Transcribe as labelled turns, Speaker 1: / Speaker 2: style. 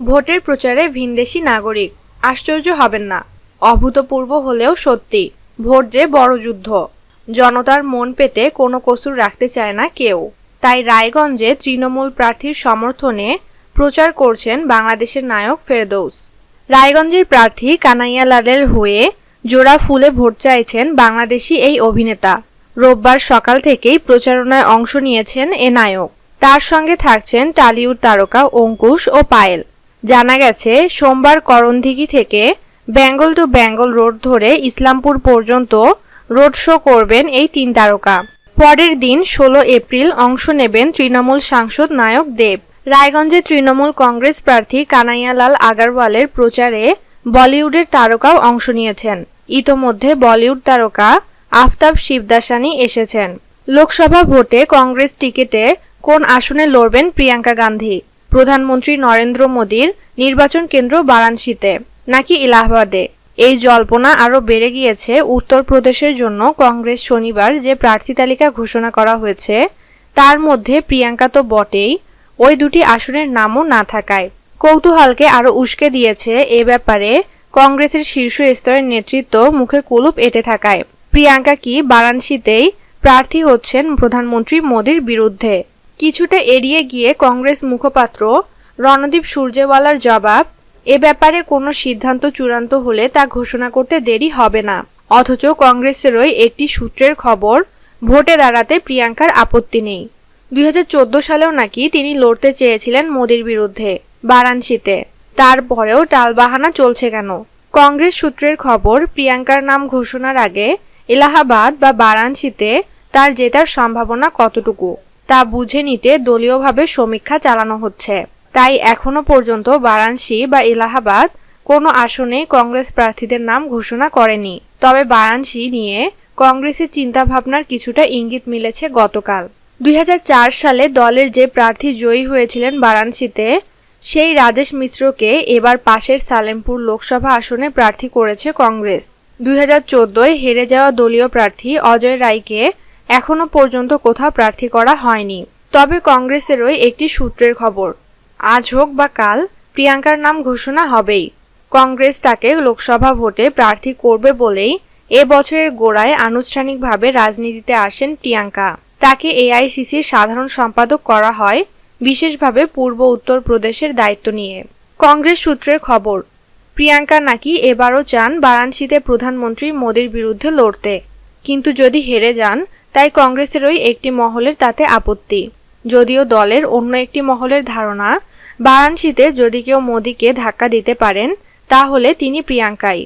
Speaker 1: ভোটের প্রচারে ভিনদেশি নাগরিক, আশ্চর্য হবেন না। অভূতপূর্ব হলেও সত্যি, ভোট যে বড় যুদ্ধ। জনতার মন পেতে কোনো কসুর রাখতে চায় না কেউ। তাই রায়গঞ্জে তৃণমূল প্রার্থীর সমর্থনে প্রচার করছেন বাংলাদেশের নায়ক ফেরদৌস। রায়গঞ্জের প্রার্থী কানাইয়া লালের হয়ে জোড়া ফুলে ভোট চাইছেন বাংলাদেশি এই অভিনেতা। রোববার সকাল থেকেই প্রচারণায় অংশ নিয়েছেন এ নায়ক। তার সঙ্গে থাকছেন টালিউড তারকা অঙ্কুশ ও পায়েল। জানা গেছে, সোমবার করণদিঘি থেকে বেঙ্গল টু বেঙ্গল রোড ধরে ইসলামপুর পর্যন্ত রোড শো করবেন এই তিন তারকা। পরের দিন ষোলো এপ্রিল অংশ নেবেন তৃণমূল সাংসদ নায়ক দেব। রায়গঞ্জে তৃণমূল কংগ্রেস প্রার্থী কানাইয়ালাল আগারওয়ালের প্রচারে বলিউডের তারকাও অংশ নিয়েছেন। ইতোমধ্যে বলিউড তারকা আফতাব শিবদাসানি এসেছেন। লোকসভা ভোটে কংগ্রেস টিকিটে কোন আসনে লড়বেন প্রিয়াঙ্কা গান্ধী? প্রধানমন্ত্রী নরেন্দ্র মোদীর নির্বাচন কেন্দ্র বারাণসীতে, নাকি ইলাহাবাদে এই জল্পনা আরও বেড়ে গিয়েছে উত্তরপ্রদেশের জন্য। কংগ্রেস শনিবার যে প্রার্থী তালিকা ঘোষণা করা হয়েছে, তার মধ্যে প্রিয়াঙ্কা তো বটেই, ওই দুটি আসনের নামও না থাকায়। কৌতূহলকে আরও উস্কে দিয়েছে এ ব্যাপারে কংগ্রেসের শীর্ষ স্তরের নেতৃত্ব মুখে কুলুপ এঁটে থাকায়। প্রিয়াঙ্কা কি বারাণসীতেই প্রার্থী হচ্ছেন প্রধানমন্ত্রী মোদীর বিরুদ্ধে? কিছুটা এড়িয়ে গিয়ে কংগ্রেস মুখপাত্র রণদীপ সূর্যেওয়ালার জবাব, এ ব্যাপারে কোনো সিদ্ধান্ত চূড়ান্ত হলে তা ঘোষণা করতে দেরি হবে না। অথচ কংগ্রেসেরই একটি সূত্রের খবর, ভোটে দাঁড়াতে প্রিয়াঙ্কার আপত্তি নেই। দুই হাজার চোদ্দ সালেও নাকি তিনি লড়তে চেয়েছিলেন মোদীর বিরুদ্ধে, বারাণসীতে। তারপরেও টালবাহানা চলছে কেন? কংগ্রেস সূত্রের খবর, প্রিয়াঙ্কার নাম ঘোষণার আগে এলাহাবাদ বা বারাণসীতে তার জেতার সম্ভাবনা কতটুকু? তা বুঝে নিতে দলীয়ভাবে সমীক্ষা চালানো হচ্ছে। তাই এখনও পর্যন্ত বারাণসী বা এলাহাবাদ কোনো আসনেই কংগ্রেস প্রার্থীদের নাম ঘোষণা করেনি। তবে বারাণসী নিয়ে কংগ্রেসের চিন্তাভাবনার কিছুটা ইঙ্গিত মিলেছে গতকাল। দুই হাজার চার সালে দলের যে প্রার্থী জয়ী হয়েছিলেন বারাণসীতে, সেই রাজেশ মিশ্রকে এবার পাশের সালেমপুর লোকসভা আসনে প্রার্থী করেছে কংগ্রেস। দুই হাজার হেরে যাওয়া দলীয় প্রার্থী অজয় রায়কে এখনও পর্যন্ত কোথাও প্রার্থী করা হয়নি। তবে কংগ্রেসেরই একটি সূত্রের খবর, আজ হোক বা কাল, প্রিয়াঙ্কার নাম ঘোষণা হবেই। কংগ্রেস তাকে লোকসভা ভোটে প্রার্থী করবে বলেই এ বছরের গোড়ায় আনুষ্ঠানিকভাবে রাজনীতিতে আসেন প্রিয়াঙ্কা। তাকে এআইসিসির সাধারণ সম্পাদক করা হয়, বিশেষভাবে পূর্ব উত্তর প্রদেশের দায়িত্ব নিয়ে। কংগ্রেস সূত্রের খবর, প্রিয়াঙ্কা নাকি এবারও চান বারাণসীতে প্রধানমন্ত্রী মোদীর বিরুদ্ধে লড়তে। কিন্তু যদি হেরে যান তাই কংগ্রেসেরই একটি মহলের তাতে আপত্তি। যদিও দলের অন্য একটি মহলের ধারণা, বারাণসীতে যদি কেউ মোদীকে ধাক্কা দিতে পারেন, তাহলে তিনি প্রিয়াঙ্কাই।